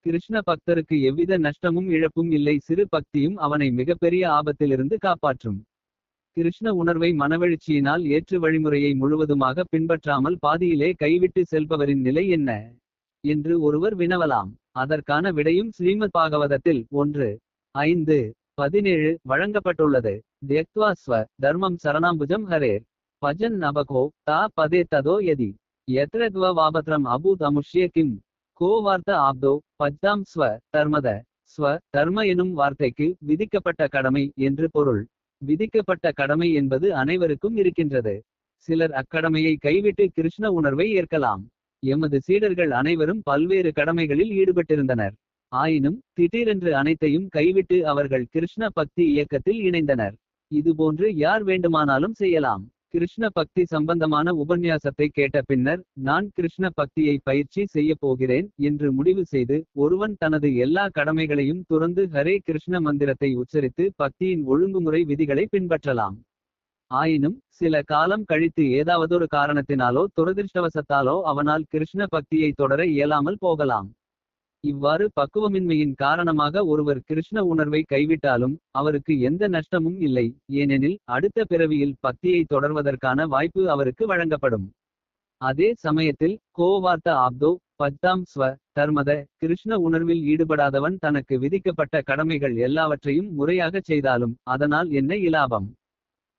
கிருஷ்ண பக்தருக்கு எவ்வித நஷ்டமும் இழப்பும் இல்லை சிறு பக்தியும் அவனை மிகப்பெரிய ஆபத்திலிருந்து காப்பாற்றும். கிருஷ்ண உணர்வை மனவெழுச்சியினால் ஏற்று வழிமுறையை முழுவதுமாக பின்பற்றாமல் பாதியிலே கைவிட்டு செல்பவரின் நிலை என்ன. என்று ஒருவர் வினவலாம். அதற்கான விடையும் ஸ்ரீமத் பாகவதத்தில் ஒன்று. ஐந்து. பதினேழு வழங்கப்பட்டுள்ளது. தியக்துவாஸ்வ தர்மம் சரணாம்புஜம் ஹரேர். பஜன் நபகோ தா பதே ததோ யதி. எத்ரத்வ வாபத்ரம் அபூத் அமுஷ்ய கிம். கோ வார்த்த ஆப்தோ பஜ்தாம் ஸ்வ தர்மத. ஸ்வ தர்ம எனும் வார்த்தைக்கு விதிக்கப்பட்ட கடமை என்று பொருள். விதிக்கப்பட்ட கடமை என்பது அனைவருக்கும் இருக்கின்றது. சிலர் அக்கடமையை கைவிட்டு கிருஷ்ண உணர்வை ஏற்கலாம். எமது சீடர்கள் அனைவரும் பல்வேறு கடமைகளில் ஈடுபட்டிருந்தனர். ஆயினும் திடீரென்று அனைத்தையும் கைவிட்டு அவர்கள் கிருஷ்ண பக்தி இயக்கத்தில் இணைந்தனர். இதுபோன்று யார் வேண்டுமானாலும் செய்யலாம். கிருஷ்ண பக்தி சம்பந்தமான உபன்யாசத்தை கேட்ட பின்னர். நான் கிருஷ்ண பக்தியை பயிற்சி செய்யப் போகிறேன். என்று முடிவு செய்து ஒருவன் தனது எல்லா கடமைகளையும் துறந்து ஹரே கிருஷ்ண மந்திரத்தை உச்சரித்து பக்தியின் ஒழுங்குமுறை விதிகளை பின்பற்றலாம். ஆயினும் சில காலம் கழித்து ஏதாவதொரு காரணத்தினாலோ துரதிர்ஷ்டவசத்தாலோ அவனால் கிருஷ்ண பக்தியை தொடர இயலாமல் போகலாம். இவ்வாறு பக்குவமின்மையின் காரணமாக ஒருவர் கிருஷ்ண உணர்வை கைவிட்டாலும். அவருக்கு எந்த நஷ்டமும் இல்லை ஏனெனில் அடுத்த பிறவியில் பக்தியை தொடர்வதற்கான வாய்ப்பு அவருக்கு வழங்கப்படும். அதே சமயத்தில் கோவார்த்த ஆப்தோ பத்தாம் ஸ்வ தர்மத கிருஷ்ண உணர்வில் ஈடுபடாதவன் தனக்கு விதிக்கப்பட்ட கடமைகள் எல்லாவற்றையும் முறையாகச் செய்தாலும். அதனால் என்ன இலாபம்.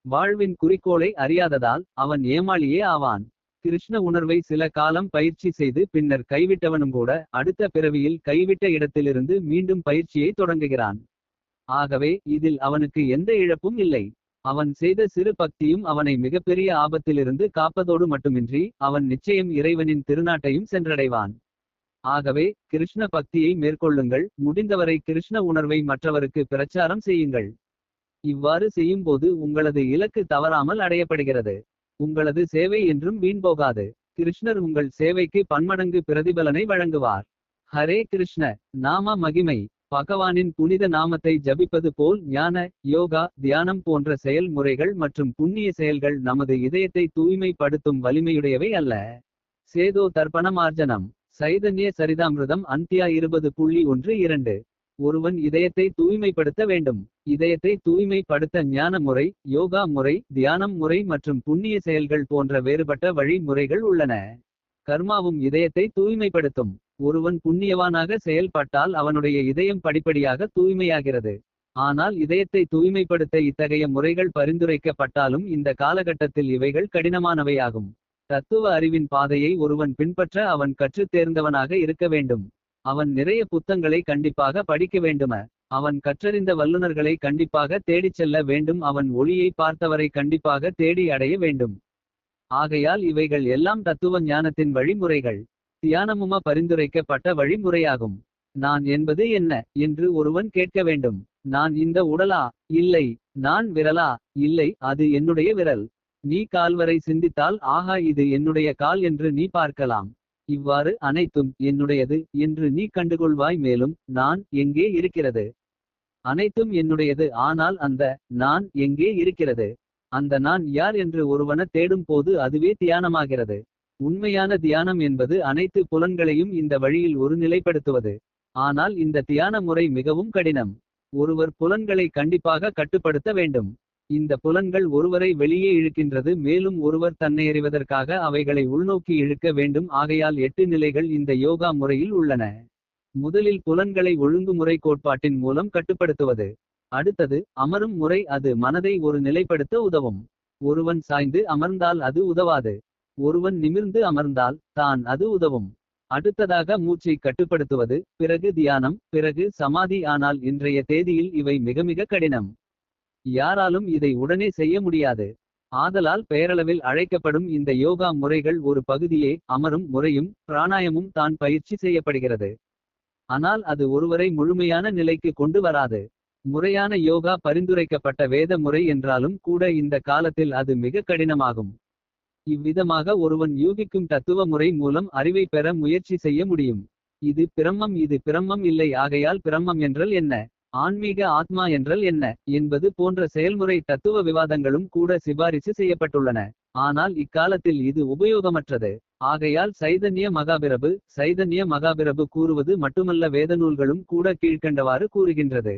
வாழ்வின் குறிக்கோளை அறியாததால் அவன் ஏமாளியே ஆவான். கிருஷ்ண உணர்வை சில காலம் பயிற்சி செய்து பின்னர் கைவிட்டவனும் கூட. அடுத்த பிறவியில் கைவிட்ட இடத்திலிருந்து மீண்டும் பயிற்சியை தொடங்குகிறான். ஆகவே இதில் அவனுக்கு எந்த இழப்பும் இல்லை. அவன் செய்த சிறு பக்தியும் அவனை மிகப்பெரிய ஆபத்திலிருந்து காப்பதோடு மட்டுமின்றி. அவன் நிச்சயம் இறைவனின் திருநாட்டையும் சென்றடைவான். ஆகவே கிருஷ்ண பக்தியை மேற்கொள்ளுங்கள். முடிந்தவரை கிருஷ்ண உணர்வை மற்றவருக்கு பிரச்சாரம் செய்யுங்கள். இவ்வாறு செய்யும்போது உங்களது இலக்கு தவறாமல் அடையப்படுகிறது. உங்களது சேவை என்றும் வீண் போகாது. கிருஷ்ணர் உங்கள் சேவைக்கு பன்மடங்கு பிரதிபலனை வழங்குவார். ஹரே கிருஷ்ண நாம மகிமை. பகவானின் புனித நாமத்தை ஜபிப்பது போல் ஞான யோகா தியானம் போன்ற செயல்முறைகள் மற்றும் புண்ணிய செயல்கள் நமது இதயத்தை தூய்மைப்படுத்தும் வலிமையுடையவை அல்ல. சேதோ தர்ப்பணமார்ஜனம் சைதன்ய சரிதாமிரதம் அந்தியா இருபது புள்ளி ஒன்று இரண்டு. ஒருவன் இதயத்தை தூய்மைப்படுத்த வேண்டும். இதயத்தை தூய்மைப்படுத்த ஞான முறை யோகா முறை தியானம் முறை மற்றும் புண்ணிய செயல்கள் போன்ற வேறுபட்ட வழிமுறைகள் உள்ளன. கர்மாவும் இதயத்தை தூய்மைப்படுத்தும். ஒருவன் புண்ணியவானாக செயல்பட்டால் அவனுடைய இதயம் படிப்படியாக தூய்மையாகிறது. ஆனால் இதயத்தை தூய்மைப்படுத்த இத்தகைய முறைகள் பரிந்துரைக்கப்பட்டாலும் இந்த காலகட்டத்தில் இவைகள் கடினமானவையாகும். தத்துவ அறிவின் பாதையை ஒருவன் பின்பற்ற அவன் கற்றுத் தேர்ந்தவனாக இருக்க வேண்டும். அவன் நிறைய புத்தங்களை கண்டிப்பாக படிக்க வேண்டும. அவன் கற்றறிந்த வல்லுநர்களை கண்டிப்பாக தேடிச் செல்ல வேண்டும் அவன் ஒளியை பார்த்தவரை கண்டிப்பாக தேடி அடைய வேண்டும். ஆகையால் இவைகள் எல்லாம் தத்துவ ஞானத்தின் வழிமுறைகள். தியானமும பரிந்துரைக்கப்பட்ட வழிமுறையாகும். நான் என்பது என்ன என்று ஒருவன் கேட்க வேண்டும். நான் இந்த உடலா இல்லை நான் விரலா இல்லை அது என்னுடைய விரல். நீ கால்வரை சிந்தித்தால் ஆஹா இது என்னுடைய கால் என்று நீ பார்க்கலாம். இவ்வாறு அனைத்தும் என்னுடையது என்று நீ கண்டுகொள்வாய் மேலும் நான் எங்கே இருக்கிறது. அனைத்தும் என்னுடையது ஆனால் அந்த நான் எங்கே இருக்கிறது. அந்த நான் யார் என்று ஒருவன தேடும் போது அதுவே தியானமாகிறது. உண்மையான தியானம் என்பது அனைத்து புலன்களையும் இந்த வழியில் ஒரு நிலைப்படுத்துவது. ஆனால் இந்த தியான முறை மிகவும் கடினம். ஒருவர் புலன்களை கண்டிப்பாக கட்டுப்படுத்த வேண்டும். இந்த புலன்கள் ஒருவரை வெளியே இழுக்கின்றது மேலும் ஒருவர் தன்னையறிவதற்காக அவைகளை உள்நோக்கி இழுக்க வேண்டும் ஆகையால் எட்டு நிலைகள் இந்த யோகா முறையில் உள்ளன. முதலில் புலன்களை ஒழுங்குமுறை கோட்பாட்டின் மூலம் கட்டுப்படுத்துவது. அடுத்தது அமரும் முறை அது மனதை ஒரு நிலைப்படுத்த உதவும். ஒருவன் சாய்ந்து அமர்ந்தால் அது உதவாது. ஒருவன் நிமிர்ந்து அமர்ந்தால் தான் அது உதவும். அடுத்ததாக மூச்சை கட்டுப்படுத்துவது பிறகு தியானம் பிறகு சமாதி ஆனால் இன்றைய தேதியில் இவை மிக மிக கடினம். யாராலும் இதை உடனே செய்ய முடியாது. ஆதலால் பெயரளவில் அழைக்கப்படும் இந்த யோகா முறைகள் ஒரு பகுதியே அமரும் முறையும் பிராணாயமும் தான் பயிற்சி செய்யப்படுகிறது. ஆனால் அது ஒருவரை முழுமையான நிலைக்கு கொண்டு வராது. முறையான யோகா பரிந்துரைக்கப்பட்ட வேத முறை என்றாலும் கூட இந்த காலத்தில் அது மிக கடினமாகும். இவ்விதமாக ஒருவன் யூகிக்கும் தத்துவ முறை மூலம் அறிவை பெற முயற்சி செய்ய முடியும். இது பிரம்மம் இது பிரம்மம் இல்லை ஆகையால் பிரம்மம் என்றால் என்ன. ஆன்மீக ஆத்மா என்றல் என்ன என்பது போன்ற செயல்முறை தத்துவ விவாதங்களும் கூட சிபாரிசு செய்யப்பட்டுள்ளன. ஆனால் இக்காலத்தில் இது உபயோகமற்றது. ஆகையால் சைதன்ய மகாபிரபு சைதன்ய மகாபிரபு கூறுவது மட்டுமல்ல வேதநூல்களும் கூட கீழ்க்கண்டவாறு கூறுகின்றது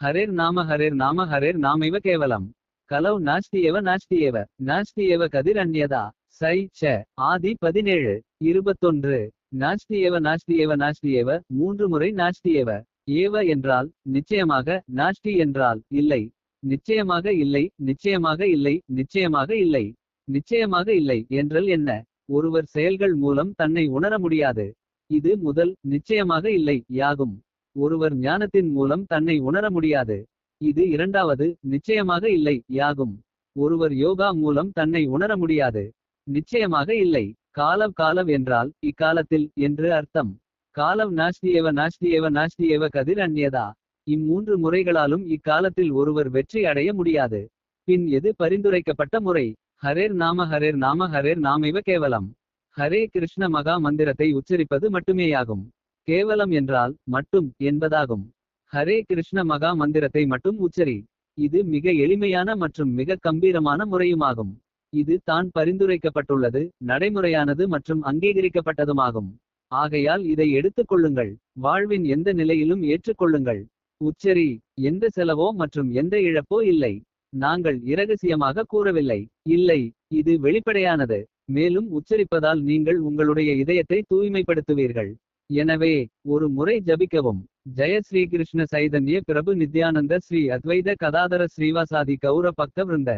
ஹரேர் நாம ஹரேர் நாம ஹரேர் நாமைவ கேவலம் கலவ் நாஸ்தியேவ நாஸ்தியேவ நாஸ்தியேவ கதிர் அந்நியதா சை ச ஆதி பதினேழு இருபத்தொன்று நாஸ்தியேவ நாஸ்தியேவ நாஸ்தியேவ மூன்று முறை நாஸ்தியேவ ஏவ என்றால் நிச்சயமாக நாஷ்டி என்றால் இல்லை. நிச்சயமாக இல்லை நிச்சயமாக இல்லை நிச்சயமாக இல்லை. நிச்சயமாக இல்லை என்றால் என்ன? ஒருவர் செயல்கள் மூலம் தன்னை உணர முடியாது. இது முதல் நிச்சயமாக இல்லை யாகும். ஒருவர் ஞானத்தின் மூலம் தன்னை உணர முடியாது. இது இரண்டாவது நிச்சயமாக இல்லை யாகும். ஒருவர் யோகா மூலம் தன்னை உணர முடியாது. நிச்சயமாக இல்லை. காலம் காலம் என்றால் இக்காலத்தில் என்று அர்த்தம். காலம் நாஸ்தியேவ நாஸ்தியேவ நாஸ்தியேவ கதிர் அந்நியதா இம்மூன்று முறைகளாலும் இக்காலத்தில் ஒருவர் வெற்றி அடைய முடியாது. பின் எது பரிந்துரைக்கப்பட்ட முறை? ஹரேர் நாம ஹரேர் நாம ஹரேர் நாமைவ கேவலம். ஹரே கிருஷ்ண மகா மந்திரத்தை உச்சரிப்பது மட்டுமேயாகும். கேவலம் என்றால் மட்டும் என்பதாகும். ஹரே கிருஷ்ண மகா மந்திரத்தை மட்டும் உச்சரி. இது மிக எளிமையான மற்றும் மிக கம்பீரமான முறையுமாகும். இது தான் பரிந்துரைக்கப்பட்டுள்ளது நடைமுறையானது மற்றும் அங்கீகரிக்கப்பட்டதுமாகும். ஆகையால் இதை எடுத்துக் கொள்ளுங்கள் வாழ்வின் எந்த நிலையிலும் ஏற்றுக்கொள்ளுங்கள். உச்சரி எந்த செலவோ மற்றும் எந்த இழப்போ இல்லை. நாங்கள் இரகசியமாக கூறவில்லை. இல்லை இது வெளிப்படையானது. மேலும் உச்சரிப்பதால் நீங்கள் உங்களுடைய இதயத்தை தூய்மைப்படுத்துவீர்கள். எனவே ஒரு முறை ஜபிக்கவும். ஜெய ஸ்ரீ கிருஷ்ண சைதன்ய பிரபு நித்யானந்த ஸ்ரீ அத்வைத கதாதர ஸ்ரீவாசாதி கௌர பக்த விருந்த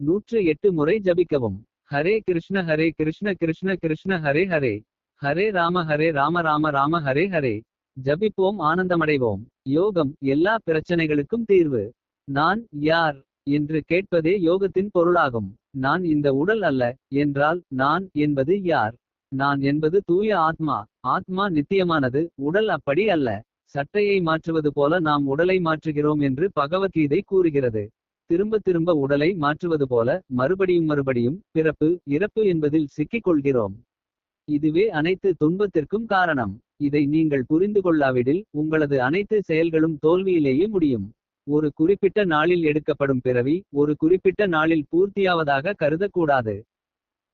நூற்று எட்டு முறை ஜபிக்கவும். ஹரே கிருஷ்ண ஹரே கிருஷ்ண கிருஷ்ண கிருஷ்ண ஹரே ஹரே. ஹரே ராம ஹரே ராம ராம ராம ஹரே ஹரே. ஜபிப்போம் ஆனந்தமடைவோம். யோகம் எல்லா பிரச்சனைகளுக்கும் தீர்வு. நான் யார் என்று கேட்பதே யோகத்தின் பொருளாகும். நான் இந்த உடல் அல்ல என்றால் நான் என்பது யார்? நான் என்பது தூய ஆத்மா. ஆத்மா நித்தியமானது உடல் அப்படி அல்ல. சட்டையை மாற்றுவது போல நாம் உடலை மாற்றுகிறோம் என்று பகவத்கீதை கூறுகிறது. திரும்ப திரும்ப உடலை மாற்றுவது போல மறுபடியும் மறுபடியும் பிறப்பு இறப்பு என்பதில் சிக்கிக் கொள்கிறோம் இதுவே அனைத்து துன்பத்திற்கும் காரணம். இதை நீங்கள் புரிந்து கொள்ளாவிடில் உங்களது அனைத்து செயல்களும் தோல்வியிலேயே முடியும். ஒரு குறிப்பிட்ட நாளில் எடுக்கப்படும் பிறவி ஒரு குறிப்பிட்ட நாளில் பூர்த்தியாவதாக கருதக்கூடாது.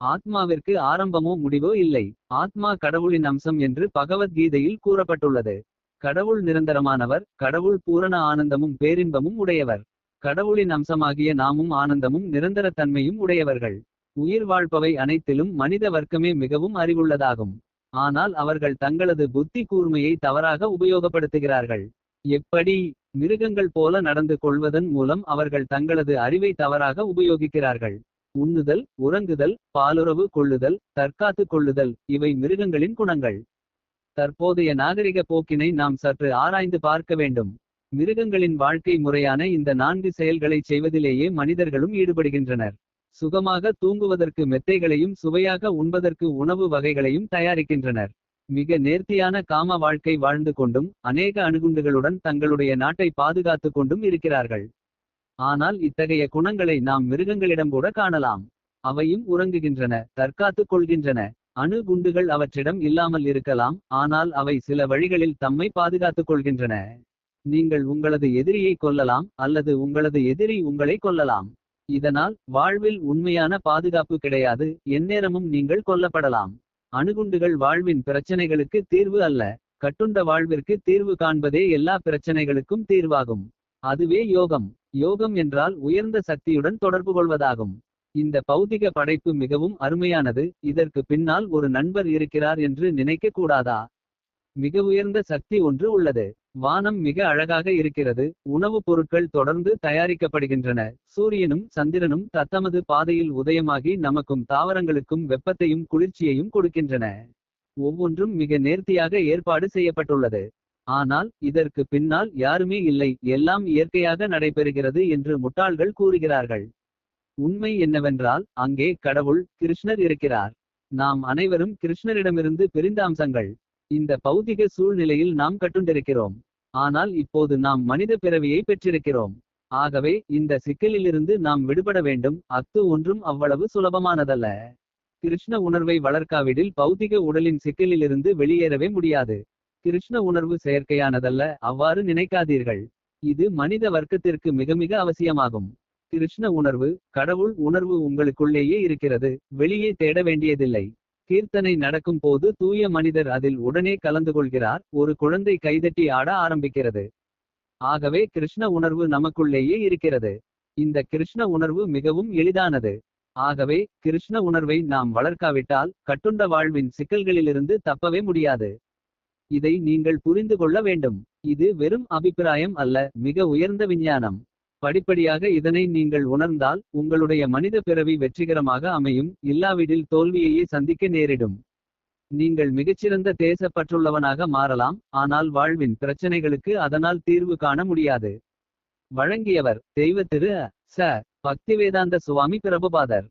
ஆத்மாவிற்கு ஆரம்பமோ முடிவோ இல்லை. ஆத்மா கடவுளின் அம்சம் என்று பகவத்கீதையில் கூறப்பட்டுள்ளது. கடவுள் நிரந்தரமானவர் கடவுள் பூரண ஆனந்தமும் பேரின்பமும் உடையவர். கடவுளின் அம்சமாகிய நாமும் ஆனந்தமும் நிரந்தரத்தன்மையும் உடையவர்கள். உயிர் வாழ்பவை அனைத்திலும் மனித வர்க்கமே மிகவும் அறிவுள்ளதாகும். ஆனால் அவர்கள் தங்களது புத்தி கூர்மையை தவறாக உபயோகப்படுத்துகிறார்கள். எப்படி? மிருகங்கள் போல நடந்து கொள்வதன் மூலம் அவர்கள் தங்களது அறிவை தவறாக உபயோகிக்கிறார்கள். உண்ணுதல் உறங்குதல் பாலுறவு கொள்ளுதல் தற்காத்து கொள்ளுதல் இவை மிருகங்களின் குணங்கள். தற்போதைய நாகரிக போக்கினை நாம் சற்று ஆராய்ந்து பார்க்க வேண்டும். மிருகங்களின் வாழ்க்கை முறையான இந்த நான்கு செயல்களை செய்வதிலேயே மனிதர்களும் ஈடுபடுகின்றனர். சுகமாக தூங்குவதற்கு மெத்தைகளையும் சுவையாக உண்பதற்கு உணவு வகைகளையும் தயாரிக்கின்றனர். மிக நேர்த்தியான காம வாழ்க்கை வாழ்ந்து கொண்டும் அநேக அணுகுண்டுகளுடன் தங்களுடைய நாட்டை பாதுகாத்து கொண்டும் இருக்கிறார்கள். ஆனால் இத்தகைய குணங்களை நாம் மிருகங்களிடம் கூட காணலாம். அவையும் உறங்குகின்றன தற்காத்துக் கொள்கின்றன. அணு குண்டுகள் அவற்றிடம் இல்லாமல் இருக்கலாம் ஆனால் அவை சில வழிகளில் தம்மை பாதுகாத்துக் கொள்கின்றன. நீங்கள் உங்களது எதிரியை கொல்லலாம் அல்லது உங்களது எதிரி உங்களை கொல்லலாம். இதனால் வாழ்வில் உண்மையான பாதுகாப்பு கிடையாது எந்நேரமும் நீங்கள் கொல்லப்படலாம். அணுகுண்டுகள் வாழ்வின் பிரச்சனைகளுக்கு தீர்வு அல்ல கட்டுண்ட வாழ்விற்கு தீர்வு காண்பதே எல்லா பிரச்சனைகளுக்கும் தீர்வாகும். அதுவே யோகம். யோகம் என்றால் உயர்ந்த சக்தியுடன் தொடர்பு கொள்வதாகும். இந்த பௌதிக படைப்பு மிகவும் அருமையானது இதற்கு பின்னால் ஒரு நண்பர் இருக்கிறார் என்று நினைக்க கூடாதா மிக உயர்ந்த சக்தி ஒன்று உள்ளது. வானம் மிக அழகாக இருக்கிறது. உணவுப் பொருட்கள் தொடர்ந்து தயாரிக்கப்படுகின்றன. சூரியனும் சந்திரனும் தத்தமது பாதையில் உதயமாகி நமக்கும் தாவரங்களுக்கும் வெப்பத்தையும் குளிர்ச்சியையும் கொடுக்கின்றன. ஒவ்வொன்றும் மிக நேர்த்தியாக ஏற்பாடு செய்யப்பட்டுள்ளது. ஆனால் இதற்கு பின்னால் யாருமே இல்லை. எல்லாம் இயற்கையாக நடைபெறுகிறது என்று முட்டாள்கள் கூறுகிறார்கள். உண்மை என்னவென்றால் அங்கே கடவுள் கிருஷ்ணர் இருக்கிறார். நாம் அனைவரும் கிருஷ்ணரிடமிருந்து பிரிந்த அம்சங்கள். இந்த பௌதிக சூழ்நிலையில் நாம் கட்டுண்டிருக்கிறோம். ஆனால் இப்போது நாம் மனித பிறவியை பெற்றிருக்கிறோம். ஆகவே இந்த சிக்கலிலிருந்து நாம் விடுபட வேண்டும். அத்து ஒன்றும் அவ்வளவு சுலபமானதல்ல. கிருஷ்ண உணர்வை வளர்க்காவிடில் பௌதிக உடலின் சிக்கலிலிருந்து வெளியேறவே முடியாது. கிருஷ்ண உணர்வு செயற்கையானதல்ல. அவ்வாறு நினைக்காதீர்கள். இது மனித வர்க்கத்திற்கு மிக மிக அவசியமாகும். கிருஷ்ண உணர்வு கடவுள் உணர்வு உங்களுக்குள்ளேயே இருக்கிறது. வெளியே தேட வேண்டியதில்லை. கீர்த்தனை நடக்கும் போது தூய மனிதர் அதில் உடனே கலந்து கொள்கிறார் ஒரு குழந்தை கைதட்டி ஆட ஆரம்பிக்கிறது. ஆகவே கிருஷ்ண உணர்வு நமக்குள்ளேயே இருக்கிறது. இந்த கிருஷ்ண உணர்வு மிகவும் எளிதானது. ஆகவே கிருஷ்ண உணர்வை நாம் வளர்க்காவிட்டால் கட்டுண்ட வாழ்வின் சிக்கல்களிலிருந்து தப்பவே முடியாது. இதை நீங்கள் புரிந்து கொள்ள வேண்டும். இது வெறும் அபிப்பிராயம் அல்ல மிக உயர்ந்த விஞ்ஞானம். படிப்படியாக இதனை நீங்கள் உணர்ந்தால் உங்களுடைய மனித பிறவி வெற்றிகரமாக அமையும். இல்லாவிடில் தோல்வியையே சந்திக்க நேரிடும். நீங்கள் மிகச்சிறந்த தேசப்பற்றுள்ளவனாக மாறலாம். ஆனால் வாழ்வின் பிரச்சனைகளுக்கு அதனால் தீர்வு காண முடியாது. வழங்கியவர் தெய்வ திரு ச. பக்திவேதாந்த சுவாமி பிரபுபாதர்.